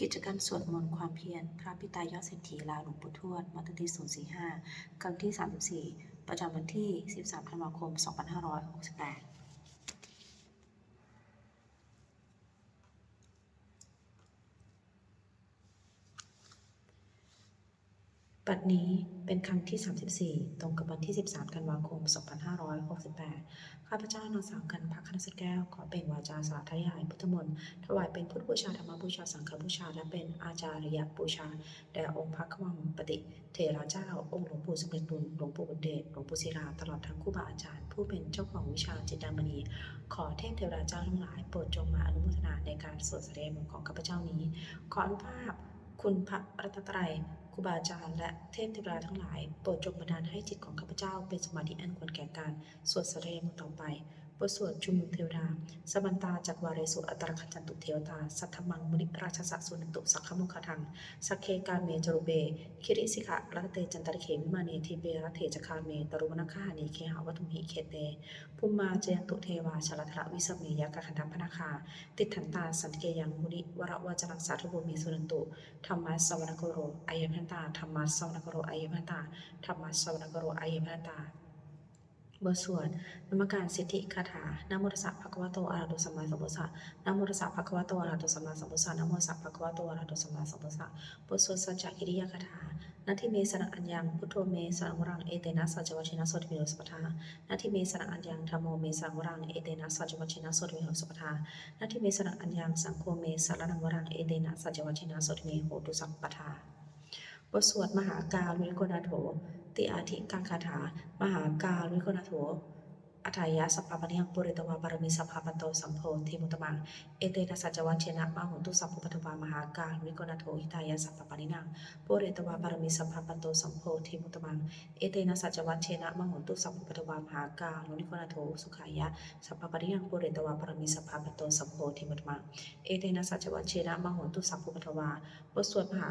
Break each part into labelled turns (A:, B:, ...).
A: กิจกรรมสวดมนต์ความเพียร พระพิตายอดเศรษฐีลาหลวงปู่ทวดมัตติ045ครั้งที่ 34 ประจำวันที่ 13 ธันวาคม 2568 ปัดนี้เป็นครั้งที่ 34 ตรงกับวันที่ 13 ธันวาคม 2568 ข้าพเจ้านางสาวกันพักคณสแก้ว ขอเป็นวาจาสาธยายพุทธมนต์ถวายเป็นพุทธบูชาธรรมบูชาสังฆบูชา และเป็นอาจาริยบูชา แด่องค์พระขวังปฏิเทระเจ้า องค์หลวงปู่สมเด็จบุญหลวงปู่บุญเดชหลวงปู่ศิลาตลอดทั้งครูบาอาจารย์ ผู้เป็นเจ้าของวิชาจิตรามณี ขอเทพเทวดาเจ้าทั้งหลายโปรดจงมาอนุโมทนาในการสวดแสดงมนต์ของข้าพเจ้านี้ ขออนุภาพคุณพระรัตนตรัย รูบาอาจารย์และเทพเทวดาทั้งหลาย โปรดจงบันดาลให้จิตของข้าพเจ้าเป็นสมาธิอันควรแก่การ สวดแสดงมนต่อไป บทสวดชุมนุมเทวดาสมันตาจากวาเรสุอัตตรขจันตุเทวตา สัทธมังมุนิราชสสุนตุสักขมุขทัง สักเคกาเมจรุเบ คิริสิกะรัตเตจันตริเขวิมาเนทีเบรัตเถจคาเมตรุวนาคาเนเคหาวัตุมหิเคเต ภูมิมาเจยันตุเทวาชลทระวิสเมยกะขันธพนาคา ติดถันตาสันติเกยังมุนิวรวจรังสาธุบุมีสุนันตุธรรมัสสวนกโรอายพันตาธรรมัสสวนกโรอายพันตาธรรมัสสวนกโรอายพันตา บทสวดนมัการสิทธิคาถานโมตัสสะภะคะวะโตอะระหะโตสัมมาสัมพุทธัสสะนโมตัสสะภะคะวะโตอะระหะโตสัมมาสัมพุทธัสสะนโมตัสสะภะคะวะโตอะระหะโตสัมมาสัมพุทธัสสะบทสวดสัจจกิริยาคาถานาทิเมสนังอัญญังพุทโธเมสนังวรังเอเตนะสัจจวัชินะโสติโหสปทานาทิเมสนังอัญญังธัมโมเมสนังวรังเอเตนะสัจจวัชินะโสติโหสปทานาทิเมสนังอัญญังสังโฆเมสารนังวรังเอเตนะสัจจวัชินะสติเมโหตุสัพปทา บทสวดมหากาลุนิโกนาโถ ติอาทิกังคาถา มหากาลุนิโกนาโถอัฏฐายะสัพพะปะนิยังปุริตวาบารมีสัพพะปันโตสัมโพธิมุตตมัง เอเตนะสัจจวัชเชนะมาหุนตุสัพพุปัตวามหากาลุนิโกนาโถหิตายะสัพพะปะนินังปุริตวาบารมีสัพพะปันโตสัมโพธิมุตตมัง เอเตนะสัจจวัชเชนะมาหุนตุสัพพุปัตวามหากาลุนิโกนาโถสุขายะสัพพะปะนิยังปุริตวาบารมีสัพพะปันโตสัมโพธิมุตตมัง เอเตนะสัจจวัชเชนะมาหุนตุสัพพุปัตวาบทสวดมหา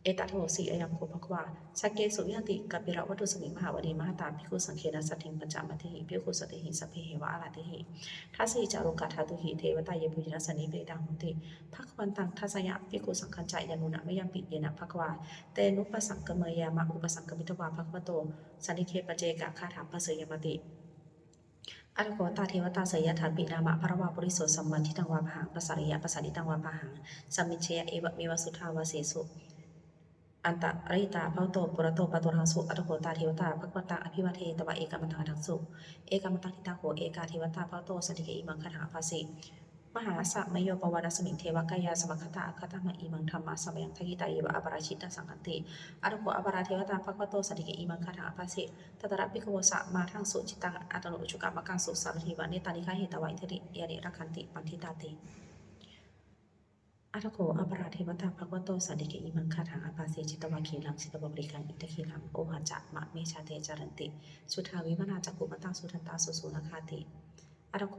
A: เกนะสัตถิงปัญจมัติปิโหสัพเพเหวะอาราเตหิทัสสิจารุกะทาตุหิเทวตายปุยนัสสันนิปริตังหุนติภควันตังทัสสายะปิโคสังคัญจาอัตโคจตุนังสุทาวาสกายขนังเทวนังเอตโทสีอยังโคภควาสเกสุวิหาติกเบเราวัตุสมิมหาวดีมาตาปิโคสังเกนะสัตถิงปัญจมัติปิโคสัตถิหิสัพเพเหวะอาราเตหิทัสสิจารุกะทาตุหิเทวตายปุยนัสสันนิปริตังหุติภควันตังทัสยะพิกุสังคัญจยานุนะไม่ยังปิเยนะภควาเตนุปสังกเมยามะอุปสังกมิตวาภควโตสันนิเคปเจกะคาถาปเสยมติอัตโกตาเทวตาสยถาปินามะพระวาปุริโสสัมมันทิตังวาพังปัสาริยะปัสาริตังวาพังสัมมิเชยเอวะเมวสุทาวาเสสุ อันตะริตาภาวโตปุระโตปะตุรังสุอัตโกตาเทวตาภควตาอภิวเทตวะเอกามันทังทังสุเอกามันตังทิตังโหเอกาเทวตาภาวโตสันติเกอิมังคาถาภาสิมหาสัมมโยปวารสมิงเทวกายาสมัคตาอัคตามะอีมังธรรมะสมยังทกิตาเยวะอปราชิตตังสังคันติอรุโกอปราเทวตาภควโตสันติเกอีมังคาถาภาสิตตระปิโกวสะมาทังสุจิตังอัตโนุจุกะมะกังสุสารทิวะเนตานิคาเหตวะอิทริยานิรักขันติปันทิตาติ อัตโกอปราเทวตาภควโตสันติเกอีมังคาถาภาสิจิตวะคีลังจิตวะบริกังอิทธิลังโอหะจะมะเมชาเตจารันติ สุทาวิมนาจักุมตังสุทันตาสุสุนคาติอัตโข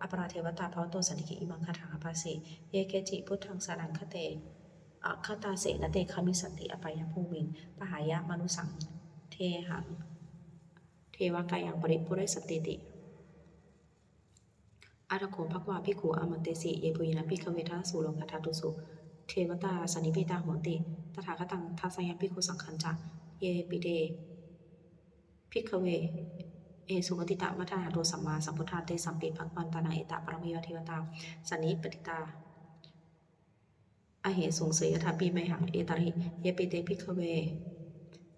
A: อปราเทวตาภาวโตสันติเกอิมังคาถาภาสิเยเกจิพุทธังสารังคเตอะคตาเสนเตคามิสันติอปายภูมินปหายะมนุสังเทหัง เทวกายังปริปุเรสติติ อาตโขภควาภิกขุอมันเตสิเยปุยนะภิกขเวทัสสุโลกทัตตุสุเทวตาสันนิปิตาโหนติตถาคตังทัสยภิกขุสังคัญจะเยปิเดภิกขเว เอสุปฏิตะมัทนาโตสัมมาสัมพุทธาเตสัมปิภักวันตานังเอตะปรมิวเทวตาสันนิปติตาอเหสุงเสยถาปีไมหังเอตริเยปิเตภิกขเว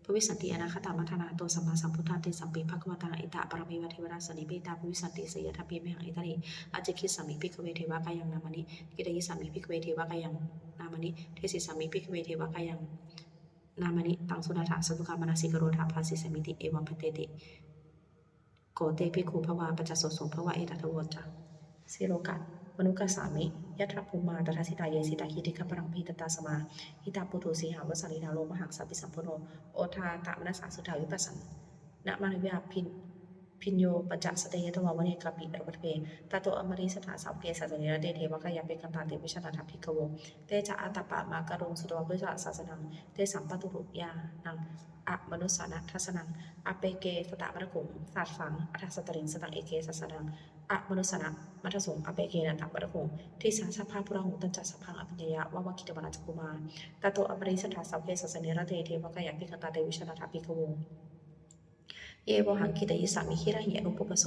A: ภวิสันติอนาคตามัทนาโตสัมมาสัมพุทธาเตสัมปิภักวตานังเอตะปรมิวะเทวตาสันนิปติตาภวิสันติเสยถาปีไมหังเอตริอาจจะคิดสามิภิกขเวเทวกายังนามานิกิตยิสามิภิกขเวเทวกายังนามานิเทสิสามิภิกขเวเทวกายังนามานิตังสุดาถาสตุกามนาสิกโรธาภาสิสมิติเอวัมปเตติโกเตภิกขุภวาปัจจสสงภวะเอตัทวจาสิโลกัต มนุกสามิยัตรภูมาตถาสิตาเยสิตาคิติขปรังพีตตาสมาหิตาปุถุสีหาวสันนิดาโลมหังสัพพิสัมพโนโอทาตามนัสสาสุทาวิปัสสันนะมานิยาพิน พิญโยปัญจสเตยตวาวเนกาปิรวัตเปตาโตอมริสถาสัพเพสัสเนรเตเทวกายาเปกันตาเตวิชนาทัพพิกโวเตจะอัตตปะมากรุงสุดวพุทธศาสนังเตสัมปตุรุยานังอะมนุสานัทัสนังอเปเกสตะมะกุงสาสังอัทสตริงสตังเอเกสัสนังอะมนุสานะมัทสงอเปเกนันตมะกุงทิสาสภาพุราหุตัญจัสสภาอภิญญาวะวะกิตวนาจกุมารตาโตอมริสถาสัพเพสัสเนรเตเทวกายาเปกันตาเตวิชนาทัพพิกโว เยวหังคิตยิสามิคิระหิอนุปปโส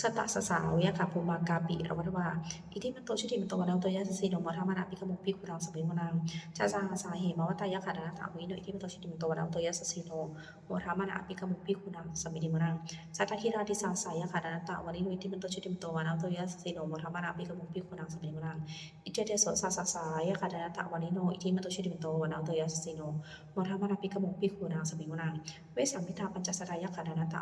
A: สตตสสาวยะคาภูมากาปิระวัตวาอิทิมันโตชุติมันโตวันเอาตัวยะสสีนมะธรรมนาปิกมุปิคุรังสมิงวนังชาสางสาเหมวัตยะขัดนาถาวิโนอิทิมันโตชุติมันโตวันเอาตัวยะสสีโนมะธรรมนาปิกมุปิคุรังสมิงวนังสัทธคิราติสาสายะขัดนาถาวันนิโนอิทิมันโตชุติมันโตวันเอาตัวยะสสีโนมะธรรมนาปิกมุปิคุรังสมิงวนังอิเจเตโสสาสาสายะขัดนาถาวันนิโนอิทิมันโตชุติมันโตวันเอาตัวยะสสีโนมะธรรมนาปิกมุปิคุรังสมิงวนังเวสัมมิทาปัญจสรายขัตะวานิโนอิทิมันโตชุติมโตวานาวโตยัสสีโนมรามนาภิกมุภิกขุนังสมิงวนังกุมพิโรราชเคโกเวปุรสนิเวสนังปิโยนังสตะตา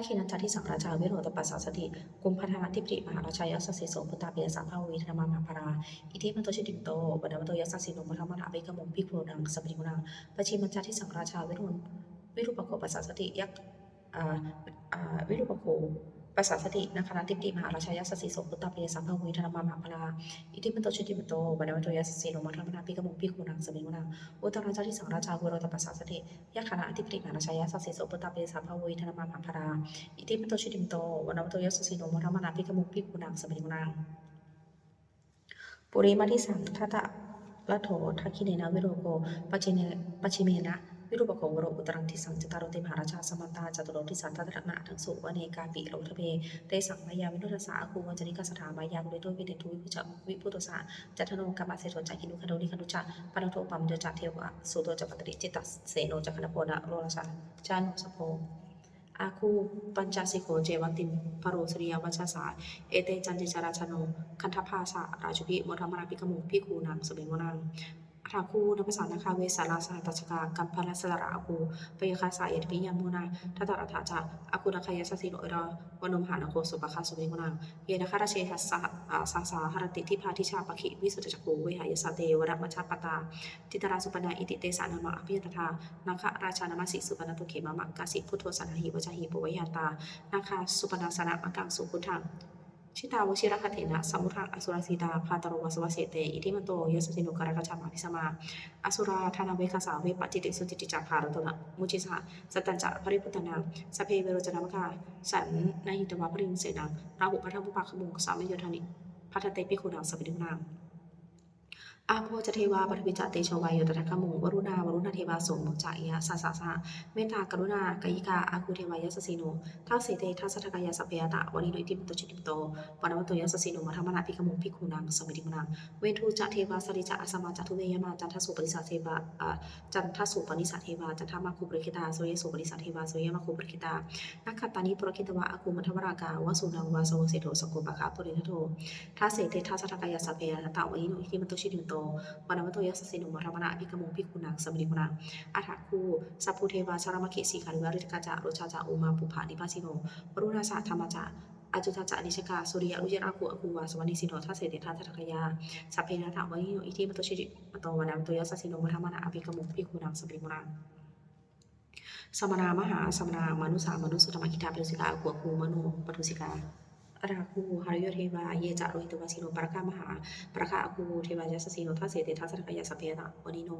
A: ทธปนาทิปติมหาราชายัสสีโสปุตตาปิเจสังภาโวอิทานามามหาภารอิทิมันโตชุติมโตวานาวโตยัสสีโนมรามนาภิกมุภิกขุนังสมิงวนังทักขินันจาทิสังราชาวิโรตปัสสาสติกุมพัฒนาทิปริมหาราชายัสสสิโสพุตตาเปียสังฆาวีธนามามหาภรา อิทิมันโตชิติมโตบดามโตยัสสิโนมัทธรรมนาเวกมุงพิโรนังสมริมุนังปชิมันจาที่สังราชาวิรุณวิรุปโคปัสสาสติยักอ่าอ่าวิรุปโค ปัสสาสตินักขณะทิปริมหาราชายัสสสิโสพุตตาเปียสังฆาวีธนามามหาภราอิทิมันโตชิติมโตบดามโตยัสสสิโนมัทรมนาเบกมุงพิครนังสมริมุนังอุตตราจาทิสังราชาวิโรตปัสสาสติยักขณะทิปริมหาราชายัสสสิโสพุตตาเปียสังฆาวีธนามามหาภราอิติปิโตชิติมโตวันนวโตยัสสีโนมรรมนาภิกมุขภิกขุนังสมิงนังปุริมาทิสังทัตตะละโถทักขิเนนะวิโรโกปัจจิเนปัจฉิเมนะ วิรูปโกวโรอุตรังทิสังจตารติมหาราชาสมันตาจตุโรติสันตตระนะทั้งสุวเนกาปิโรทเพเตสังมายาวินุทสาอาคูวัจนิกสถามายากุเรโตวิเดทุวิพุจวิพุตสาจัตโนกัมาเสโทจักินุคโดนิคนุจาปนโทปัมเดจาเทวะสุโตจัปตริจิตตเสโนจักขณโพนะโรราชาจานุสโพอาคูปัญจสิโกเจวันติมปโรสริยวัชสาเอเตจันจิจาราชโนคันทภาสะราชุพิมธรรมนาภิกมุพิคูนังสเบงวนัง อาราคูนภาษานาคาเวสาลาสาตัชกากัมพลสระอาคูปยคาสายตปิยามุนาทัตตระถาจาอาคูนาคายสสิโนเอรวนุมหานโคสุปคาสเบงวนังเยนะคาราเชทัสสะสาสาหรติทิพาทิชาปขิวิสุตจักโกเวหายสาเตวรมัชฌปตาจิตราสุปนาอิติเตสานามะอภิยตถานาคราชานามสิสุปนตุเขมะมะกาสิพุทโธสันหิวจหิปวิยาตานาคาสุปนาสนะมังกังสุพุทธัง ชิตาวชิรคเถนะสัมุทังอสุรสีตาพาตโรวสวเสเตอิทิมันโตยสสินุกรกชามาพิสมาอสุราธนาเวคาสาเวปจิติสุจิติจาภารตนะมุจิสะสตัญจะภริพุตนาสเพเวโรจนามกาสันนาหิตวะปริงเสนังราหุพัทธบุปะขมุงสามโยธานิพัทเตปิโคนังสวิดุนาง อาโพจเทวาปฐวิจเตโชวายโยตระคมุงวรุณาวรุณเทวาสมุจายะสาสาสะเมตตากรุณากายิกาอาคูเทวายสสิโนท้าเสเตทัสสะทกายาสัพเพยตะวานิโนอิติปตจิติปโตวานวัตโตยสสิโนมัทธรรมนาภิกขมุงภิกขุนังสมิติมุนังเวทูจะเทวาสริจะอสมาจัตุเวยมาจันทสุปริสาเทวาจันทสุปนิสาเทวาจันทมาคุปริคิตาโสเยสุปริสาเทวาโสเยมาคุปริคิตานักขัตตานิปรคิตวะอาคูมัทวรากาวสุนังวาสวเสโทสกุปะคะปุริทโทท้าเสเตทัสสะทกายาสัพเพยตะวานิโนอิติปตจิติปิโตวานวัตโตยัสสินุมรมนาภิกมุงภิกขุนังสมริกุนังอัฏฐคูสัพพุเทวาชารมเขสีคารวาริตกาจาโรชาจาอุมาปุภานิพาสิโนวรุณาสาธรรมจาอาจุตาจานิชกาสุริยะรุยราคูอคูวาสวานิสิโนทัสเสเตทัสสะทกยาสัพเพนะทาวานิโนอิทิมตโตชิริมโตวานามัตโตยัสสินุมรมนาภิกขมุงภิกขุนังสมริกุนังสมนามหาสมนามนุสามนุสุธรรมกิตาปรุสิกาอคูอคูมโนปทุสิกา อราคูหารยเทวาเยจาโรหิตวาสิโนปรคามหาปรคาอคูเทวายาสสิโนทัสเสเตทัสสะทกยาสัพเพตะวานิโน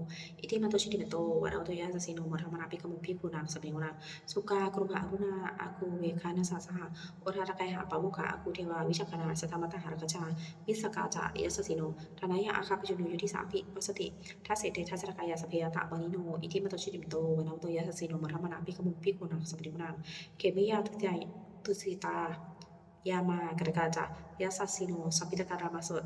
A: อิทิมันโตชิติเมโตวานาโตยาสสิโนมรมนาภิกขมุงภิกขุนังสมริกุนังสุกากรุหารุณาอาคูเวคานาสาสหะโอทาตะไกหาปามุขาอาคูเทวาวิชกนาสัทธรรมตหารกจามิสกาจายาสสิโนทนายาอาคาปิจุโนยุทิสาภิวสติทัสเสเตทัสสะทกยาสัพเพตะวานิโนอิทิมันโตชิติเมโตวานาโตยาสสิโนมรมนาภิกขมุงภิกขุนังสมริกุนังเขมิยาทุติยตุสิตายาสิโนสัพพิตการรมาเสถาจตินามาจาสวานิมานาวติโนอคูอัฏฐาตาทัสเสเตทัสสะทกยาสพยาตา yama kadakata yasa sino sapita karama so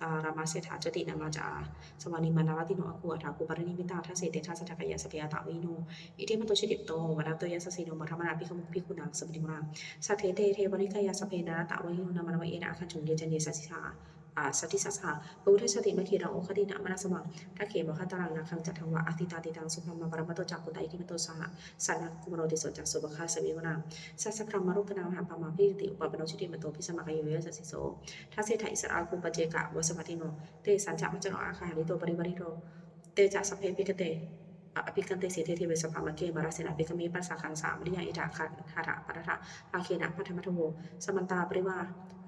A: rama se tha jati nama ja samani manavati no aku ata ku parini mita tha se te tha sa takaya sapya ta wi no ite mato chiti to wala to yasa sino maramana pi kamu pi kunang sabni mura sa the te the bani kaya sapena ta wi no namana ina akhan chung ye jani sa sa สติสัสสิติสัสสะพระพุทธชาติมคีรังโอคตินะมนัสมังทักเขมะคันตรังนาคังจัตถังวะอติตาติตังสุพรมมปรมัตโตจักกุตาอิทิมโตสหะสันนักกุมโรติสจักสุบคาสมิวนาสัสสะพรหมรุกนามหาปามาพิติอุปปโนชิติมโตพิสมักโยเยสัสสิโสทัสเสถอิสราคุปเจกะวสมัติโนเตสัญจมัจจโนอาคาริโตปริวาริโตเตจัสสพเพปิกเตอภิกันเตเสเทเทเวสภามเกมาราเสนาภิกมีปัสสาขังสามริยาอิทาคันหาระปัทธะอาเคนะพัทธมัทโวสมันตาปริวา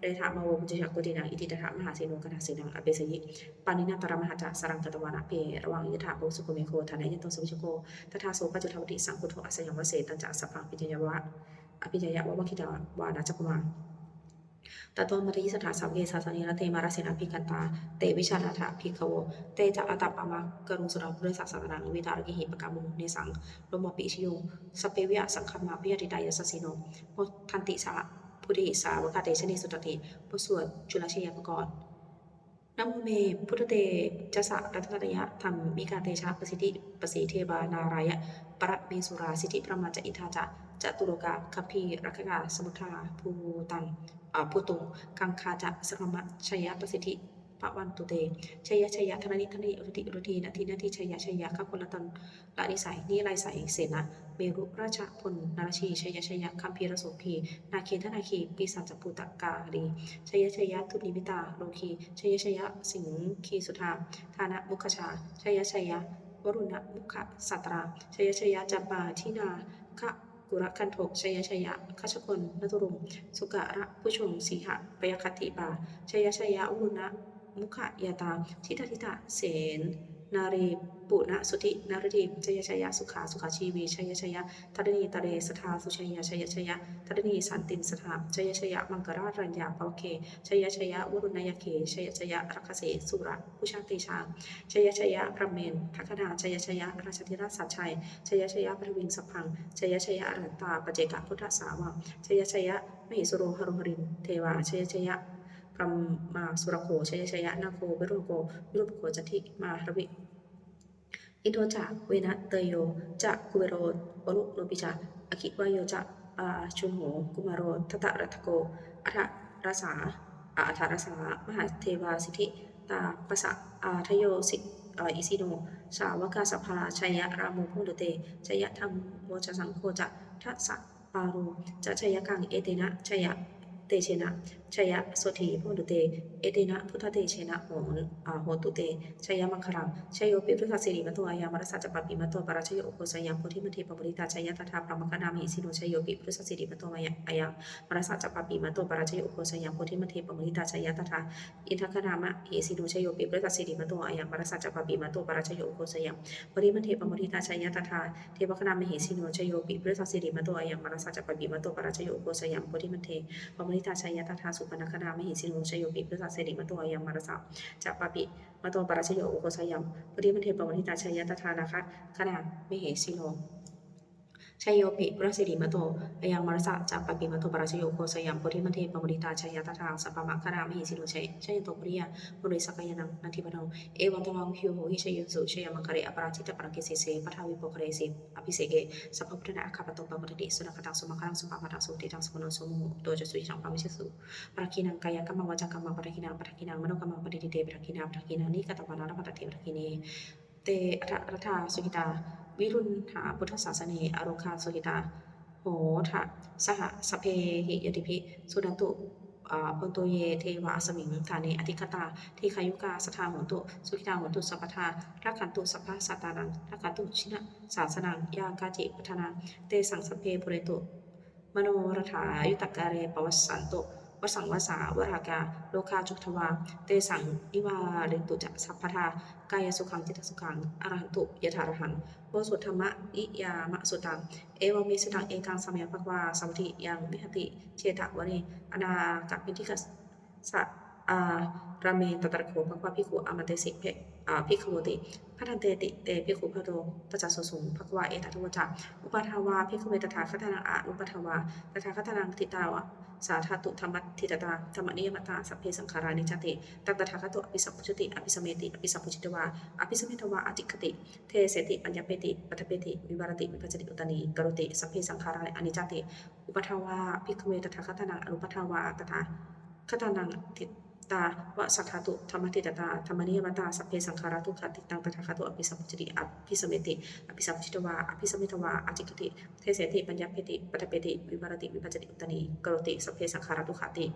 A: เรธามโวปุจจักกุตินังอิติตถะมหาเสนุกนาเสนังอเปสยิปานินาตระมหาจัสรังกตวานะเพระวังอิทาโบสุโกเมโคทานายนโตสุวิชโกตถาโสปัจจุทวติสังคุโทอัสยังวเสตัญจะสัพพังปิจยวะอภิจยะวะวะคิตาวานาจักมาตตมัทยิสถาสัพเกสาสนีรเตมาราเสนาภิกันตา เตวิชาราธาภิกขโว เตจะอัตตปามากรุงสุราพุทธศาสนาวิตารกิหิปกามุเนสังโลมปิชิโยสเปวิยสังคมาปิยติตายสสิโนโพทันติสา พุทธิสาวกาเตชนิสุตติปสวดจุลเชยปกรณ์นโมเม พุทธเตจะสะรัตนตยะธรรมมิกาเตชะประสิทธิประสิเทวานารายะปรเมสุราสิทธิพระมาจอิทาจะจตุโลกะคัพพีรักกาสมุทาภูตังอ่าภูตุงกังคาจะสรมะชยประสิทธิ ปะวันตุเตชยชยธนนิธนิรุติรุทีนาทีนาทีชยชยข้าคนลตันละนิสัยนี่ลายใสเสนาเมรุราชพลนารชีชยชยคัมพีรโสพีนาคีธนาคีปีศาจปุตตกาลีชยชยทุนิมิตาโลคีชยชยสิงคีสุธาธานะมุขชาชยชยวรุณมุขสัตราชยชยจับบาทินาคะกุระคันโทกชยชยคัชกลนตุรุงสุกะระผู้ชงสีหะปยคติบาชยชยวรุณ มุขยาตาทิตาทิตาเสนนารีปุณสุตินารดีชยชยสุขาสุขาชีวีชยชยทัดนีตะเรสทาสุชยชยชยทัดนีสันตินสถาชยชยมังกรารัญญาปวเคชยชยวรุณยเคชยชยรักเสสุระผู้ชาติชาชยชยพระเมนทักนาชยชยราชธิราชสัจชัยชยชยพระวิงสพังชยชยอรันตาปเจกพุทธสาวาชยชยมหิสุโรหรุหรินเทวาชยชย พรหมาสุรโคชยชยะนาโควิรุโกวิรุปโคจติมาหรวิอินโทจะเวนะเตโยจะกุเวโรวรุโนปิจะอคิวายโยจะอาชุนโหกุมารโรทตะรัตโกอัฏรสาอาอัฏรสามหาเทวาสิทธิตาปะสะอาทโยสิอิสิโนสาวกาสภาชัยะรามุพุนเตชัยะธรรมโมจสังโฆจะทัสสะปาโรจะชัยะกังเอเตนะชัยยะ เตเชนะชยะโสถีพุตเต เอเตนะพุทธเตเชนะโหนอาโหตุเตชยมังคลังชยโยปิพุทธสิริมโตอายามรสสะจปปิมโตปราชโยอุโคสยามโพธิมเทปปริตาชยตถาพระมกนามิสิโนชยโยปิพุทธสิริมโตอายอายามรัสสะจปปิมโตปราชโยอุโคสยามโพธิมเทปปริตาชยตถาอินทคนามะเอสิโนชยโยปิพุทธสิริมโตอายามรสสะจปปิมโตปราชโยอุโคสยามโพธิมเทปปริตาชยตถาเทวคณามหิสิโนชยโยปิพุทธสิริมโตอายามรัสสะจปปปิมโตปราชโยอุโคสยามโพธิมเทปมริิตาชัยยตถาสุปนคดามหิสิโนชโยปิพุทธเสริมตัวยังมารสาจะปปิมตัวปราชโยอุโคสยามปริมันเทปวนิตาชัยยตถานะคะขณะมหิสิโล ชัยโยปิพุทธสิริมโตยังมรสะจะปปิมโตปราชโยโกสยัมปริมันเทปมริตาชัยยตถางสัพพมะคณามหิสิโนชัยชัยโตปริยมุริสกายนังนันทิปโนเอวันตวังหิวโหหิชัยสุชัยมังคเรอปราชิตปรังกิเสเสปทาวิปโกเรสิอภิเสเกสัพพุทธนาคาปตปะปะติสุนัขตังสุมาคังสุปาปะตังสุติตังสุโนสุโมโตจะสุยังปามิเชสุปรักินังกายกรรมวาจากรรมปรักินังปรักินังมโนกรรมปฏิทิเตปรักินังปรักินังนิกตวานาปตติปรักขิเนเตอรัฐาสุกิตา วิรุณหาพุทธศาสเนอโรคาสุกิตาโหทะสหสเพหิยติภิสุนันตุอ่าพนโตเยเทวะอสมิงฐาเนอธิคตาทีขายุกาสทาโหนตุ สุขิตาโหนตุสัพพทารักขันตุสัพพะสัตานังรักขันตุชินะศาสนังยากาจิปัทนาเตสังสเพปุเรตุ มโนรถายุตกาเรปวัสสันตุ วสังวสาวรากาโลคาจุทวา เตสังอิวาเรตุจะสัพพทากายสุขังจิตสุขังอรหันตุยถารหังโวสุธรรมะอิยามะสุตัง เอวเมสตังเอกังสมัยภควาสัมติยังวิหติ เชตะวเนอนากัปปิทิกัสสะ อาราเมนตตระโขภควาภิกขุอามเตสิเพอาภิกขโวติพัทันเตติเตภิกขุพะโตตจัสสสุงภควาเอตทุวจักอุปทาวาภิกขเวตถาคตานังอานุปทาวาตถาคตานังทิตาวะสาธาตุธรรมทิตตาธรรมนิยมตาสัพเพสังขารานิจติตัตถาคตอภิสัพพุชติอภิสเมติอภิสัพพุจิตวาอภิสเมตวาอติคติเทเสติปัญญาเปติปัทเปติวิวารติวิปัจจติอุตนีกรุติสัพเพสังขารานิจติอุปทาวาภิกขเวตถาคตนังอนุปทาวาตถาคตนังทิต ตาวสัทธาตุธรรมติตตาธรรมนิยมตาสัพเพสังขาราทุกขติตังตถาคตุอภิสัมพุจติอภิสมเมติอภิสัมพุจิตวาอภิสมมิตวาอจิกติเทเสติปัญญาเพติปัตเปติวิปารติวิปัจจิอุตตนีกรติสัพเพสังขาราทุกขติ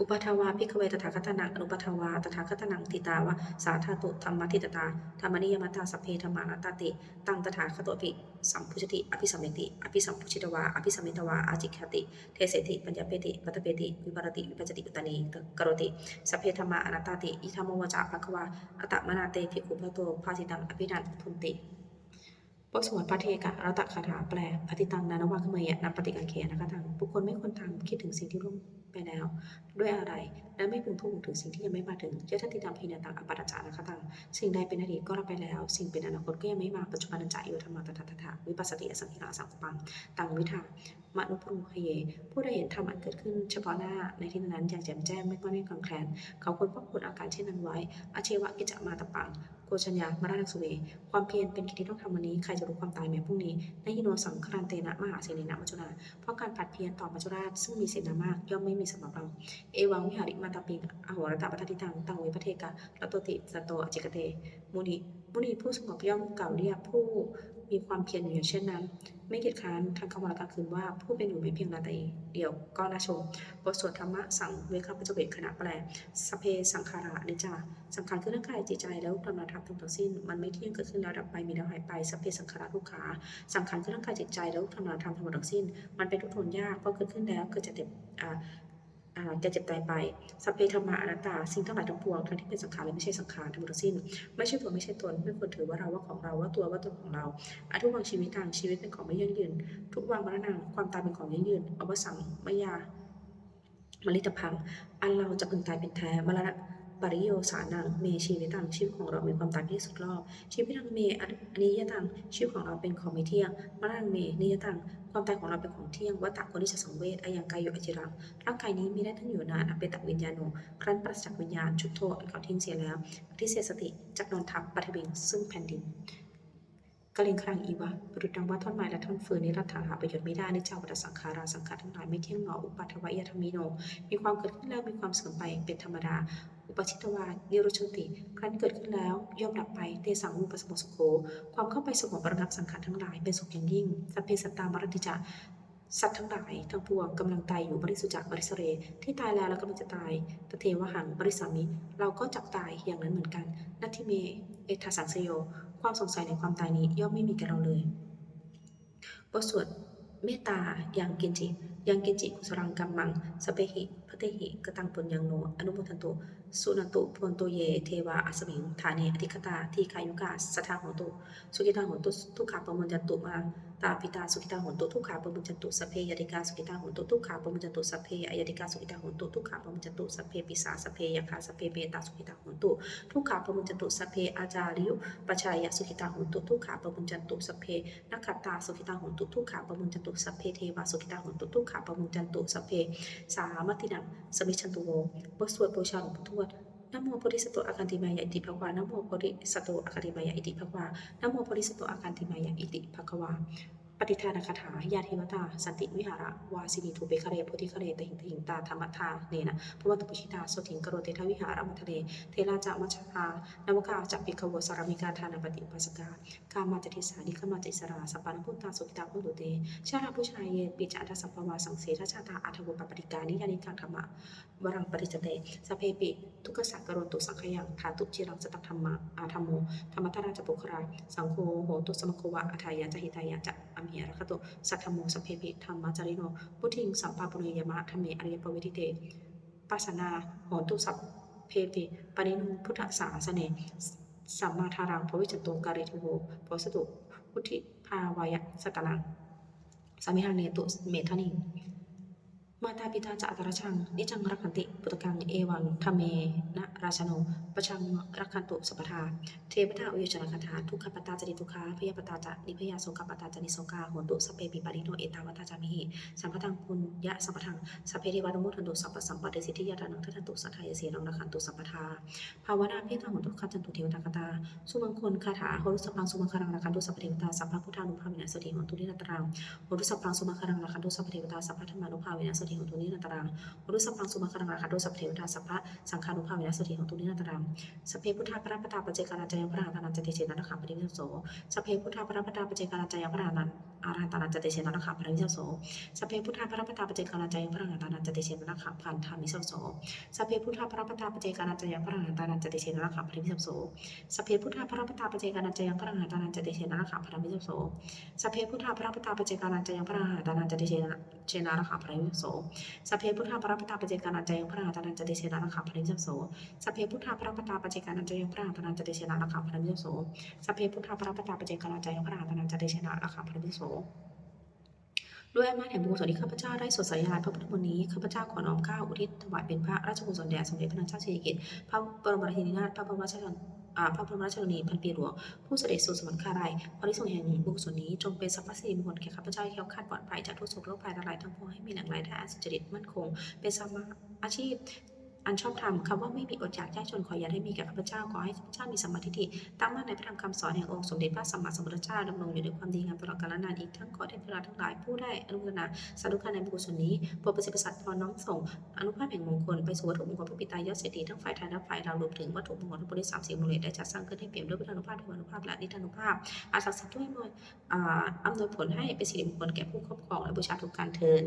A: อุปทาวาพิกเวตถาคตนังอนุปทาวาตถาคตนังทิตาวะสาธาตุธรรมทิตตาธรรมนิยมตาสัพเพธรรมานตตติตังตถาคตอภิสัมพุชติอภิสัมเมติอภิสัมพุชิตวาอภิสัมมิตวาอาจิคติ เทเสติปัญญาเปติปัตตเปติวิปารติวิปัจจติอุตตนีกโรติสัพเพธรรมาอนัตตติอิทัมโมวจาภควาอัตมนาเตภิกขุพะโตภาสิตังอภินันทุนติบทสวดพระเทกะรัตคาถาแปลปฏิตังนานวะขเมยะนับปฏิกังเขนะคะทางบุคคลไม่ควรทำคิดถึงสิ่งที่ล่วง ไปแล้ว ด้วยอะไร และไม่พึงพูดถึงสิ่งที่ยังไม่มาถึงเจตติธรรมพีนันตังอปัตจานะคะตังสิ่งใดเป็นอดีตก็รับไปแล้ว สิ่งเป็นอนาคตก็ยังไม่มาปัจจุบันจะอยู่ธรรมะตถาตถาวิปัสสติอสังขิราสังคปังตังวิธามนุปรุหเย ผู้ใดเห็นธรรมอันเกิดขึ้นเฉพาะหน้าในที่นั้นอย่างแจ่มแจ้งไม่ก็ไม่คลอนแคลนเขาควรควบคุมอาการเช่นนั้นไว้ อาเชวะกิจมาตปังโกชัญญามรานักสุเว ความเพียรเป็นกิจที่ต้องทำวันนี้ใครจะรู้ความตายแม้พรุ่งนี้นยิโนสังครันเตนะมหาเสนีนะมัจจุราเพราะการผัดเพียรต่อมัจจุราชซึ่งมีเสนามากย่อมไม่มีสำหรับเรา เอวังวิหาริมาตาปิงอโหรตาปทัติตังตังเวพเทกะรัตโตติสตโตอจิกเต มุนีมุนีผู้สงบย่อมกล่าวเรียกผู้มีความเพียรอยู่อย่างเช่นนั้น ไม่เกียจค้านทางกลางวันและกลางคืนว่าผู้เป็นอยู่ไม่เพียงนาทีเดียวก็น่าชม บทสวดธรรมะสังเวคปัจจเวกขณะแปลสเพสังขาระนิจจาสำคัญคือร่างกายจิตใจแล้วธรรมธรรมทั้งทั้งสิ้น มันไม่เที่ยงเกิดขึ้นแล้วดับไปมีแล้วหายไปสเพสังขาระทุกขาสำคัญคือร่างกายจิตใจแล้วธรรมธรรมทั้งหมดทั้งสิ้น มันเป็นทุกข์ทนยากเพราะเกิดขึ้นแล้วเกิดจะเจ็บอ่า จะเจ็บตายไป สัพเพธรรมาอนัตตา สิ่งทั้งหลายทั้งปวงทั้งที่เป็นสังขารและไม่ใช่สังขารทั้งหมดทั้งสิ้น ไม่ใช่ตัวไม่ใช่ตน ไม่ควรถือว่าเราว่าของเราว่าตัวว่าตนของเราอทุกวังชีวิตทางชีวิตเป็นของไม่ยั่งยืน ทุกวังมรณะความตายเป็นของยั่งยืนอวสังมยามลิตพัง อันเราจะพึงตายเป็นแท้มรณะปริโยสานังเมชีวิตังชีวิตของเรามีความตายที่สุดรอบ ชีวิตังเมอนิยตังชีวิตของเราเป็นของไม่เที่ยงมรณะเมนิยตัง ความตายของเราเป็นของเที่ยงวัตตะโกนิจสังเวชอายังกายโยอจิรังร่างกายนี้มีได้ทั้งอยู่นานอเปตวิญญาโนครั้นปราศจากวิญญาณชุดโทษอันเขาทิ้งเสียแล้วอธิเสียสติจากนอนทับปฐบิงซึ่งแผ่นดินกลิงครังอีวะบรุดังว่าท่อนไม้และท่อนฟืนนี้รัฐาหาประโยชน์ไม่ได้ในเจ้าวัฏสังขาราสังขารทั้งหลายไม่เที่ยงหนออุปัทวะยธรรมิโน มีความเกิดขึ้นแล้วมีความเสื่อมไปเป็นธรรมดา อุปชิตวานิโรชติ ครั้นเกิดขึ้นแล้ว ย่อมดับไปเตสังมุปสมสุโขความเข้าไปสงบระงับสังขารทั้งหลายเป็นสุขอย่างยิ่งสัพเพสัตตามรติจะสัตว์ทั้งหลายทั้งปวงกำลังตายอยู่บริสุจักบริสเร ที่ตายแล้วแล้วกำลังจะตายตเทวหังบริสามิ เราก็จักตายอย่างนั้นเหมือนกันนัตทิเม เอทาสังสโย ความสงสัยในความตายนี้ย่อมไม่มีแก่เราเลยบทสวดเมตตายังกินจิยังกินจิกุสรังกัมมัง สเปหิพเตหิกตังปุญญังโน อนุโมทันตุ สุนันตุพนตุเย เทวาอัสมิงฐาเนอธิคตาทีคายุกาสทาโหตุสุกิตาโหตุทุกขาปมุญจันตุมาตาปิตาสุกิตาโหตุทุกขาปมุญจันตุสเพยติกาสุกิตาโหตุทุกขาปมุญจันตุสเพอยติกาสุกิตาโหตุทุกขาปมุญจันตุสเพปิสาสเพยคาสเพเมตาสุกิตาโหตุทุกขาปมุญจันตุสเพอาจาริยุปชายสุขิตาโหตุทุกขาปมุญจันตุสเพนักขตาสุขิตาโหตุทุกขาปมุญจันตุสเพเทวาสุขิตาโหตุทุกขาปมุญจันตุสเพสามตินังสมิชันตุโวบสวดบูชาหลวงปู่ทว นโมโพธิสัตว์อาการติมายาอิติภควานโมโพธิสัตว์อาการติมายาอิติภควานโมโพธิสัตว์อาการติมายาอิติภควา ฏิทานคาถายาเทวตา สันติวิหารวาสินีทูเปคะเรโพธิคะเรตหิงตหิงตาธรรมทาเนนะพระวัตุปุชิตาสถิงกโรเตทวิหารมัทะเล เทราจะมัชฌานวกาจักปิกวสารมิกาทานปฏิปัสกา กามาจติสานิขมาจิสราสปปานพุตตาสุกิตาพุตุเต ชาลาผู้ชายเยปิจาทัสสปวาสังเสทชาตาอัทวปปฏิกานิยานิกังธรรมะวรังปริจเตสเพปิ ทุกขสักกโรตุสังขยังธาตุจิรังสตัธรรมะอาธรรมโมธรรมตราจปุครา สังโฆโหตุสมโควะอัทายะจหิตายะจะอมเหรคตุสัทธโมสพเพปิธรรมจาริโนพุทธิงสัมปาปุเรยมะธรรมเมอริยปวิทิเตปัสสนาโหตุสัพเพปิปนินุพุทธสาสเนสัมมาทารังพวิจตุการิทุโวโพสตุพุทธิภาวายะสกลังสามิหังเนตุเมธานิง มาตาปิตาจะอัตรชัง นิจังรักขันติ ปุตตัง เอวังทเมณราชโนประชังรักขันตุสัพพทา เทวตาอุยชนคาถาทุกขปตาจริทุกขาพยาปตาจะนิพยาโสกปตาจนิโสกาโหนตุสเปปิปาริโนเอตาวตาจามิหิ สัมปทังปุญญะสัมปทังสัพเพเทวานุโมทันตุสัพพสัมปะเดสิทธิยาทานังทันตุสัทธายเสียรังรักขันตุสัพพทา ภาวนาเพียงทางหนตุขัจันตุเทวตากตา สุมังคลคาถาโหรุสพพังสุมังคารังรักขันตุสัพพเทวตาสัพพะพุทธานุภาเวนะสติโหนตุนิรัตรังโหรุสพพังสุมังคารังรักขันตุสัพพเทวตาสัพพะธรรมานุภาเวนะสติโหนตุนิรัตรังโหรุสพพังสุมังคารังรักขันตุสัพเทวตาสัพพะสังฆานุภาเวนะสติโหนตุนิรัตรังสพเพพุทธาปรัปตาปเจกานาจยังพระหัตานันจติเชนะระขังปริวิโสสพเพพุทธาปรัปตาปเจกานาจยังพระหัตานันอารันตานันจติเชนะระขังปริวิโสสพเพพุทธาปรัปตาปเจกานาจยังพระหัตานันจติเชนะระขังพันธามิโสโสสพเพพุทธาปรัปตาปเจกานาจยังพระหัตานันจติเชนะระขังปริวิโสสพเพพุทธาพระปตาปเจกานันจยังพระหัตานันจติเชนะระขังพระมิโสสพเพพุทธาพระปตาปเจกานันจยังพระหัตานันจติเชนะเชนะระขังพระมิโสสพเพพุทธาพระปตาปเจกานันจยังพระอาตานันจติเชนะระขังพระมิโสสพเพพุทธาพระปตาปเจกานันจยังพระอาตานันจติเชนะระขังพระมิโสสพเพพุทธาพระปตาปเจกานันจยังพระอาตานันจติเชนะระขังพระมิโส ด้วยอำนาจแห่งบุญกุศลที่ข้าพเจ้าได้สดสายานพระพุทธมนต์นี้ข้าพเจ้าขอน้อมข้าวอุทิศถวายเป็นพระราชกุศลแด่สมเด็จพระนางเจ้าสิริกิติ์พระบรมราชินีนาถพระบรมราชชนอ่าพระบรมราชชนนีพันปีหลวงผู้เสด็จสู่สวรรคารายพระที่ทรงส์แห่งบุญกุศลนี้จงเป็นสัพพสิริมงคลแก่ข้าพเจ้าให้แคล้วคลาดปลอดภัยจากทุกโศกโรคภัยทั้งหลายทั้งปวงให้มีหลังรายได้อันสุจริตมั่นคง เป็นสมาอาชีพ อันชอบธรรมคำว่าไม่มีอดอยากยากจนขออย่าได้มีแก่ข้าพเจ้าขอให้ข้าพเจ้ามีสมมาธิฏฐิตั้งมั่นในพระธรรมคำสอนแห่งองค์สมเด็จพระสัมมาสัมพุทธเจ้าดำรงอยู่ด้วยความดีงามตลอดกาลนานอีกทั้งขอเทพเวลาทั้งหลายผู้ได้อนุโมทนาสาธุการในบุญกุศลนี้โปรดประสิทธิประสาทพรน้อมส่งอนุภาพแห่งมงคลไปสู่วัตถุมงคลพระปิตายอดเศรษฐีทั้งฝ่ายไทยและฝ่ายเราวรวมถึงวัตถุมงคลทั้งบริสามสี่มูลเลตได้จัดสร้างขึ้นให้เปี่ยมด้วยพุทธานุภาพเทวานุภาพและนิทานุภาพอาศักดิ์สิทธิ์ด้วยมวยอ่าอำนวยผลให้เป็นสิริมงคลแก่ผู้ครอบครองและบูชาทุกการเทิน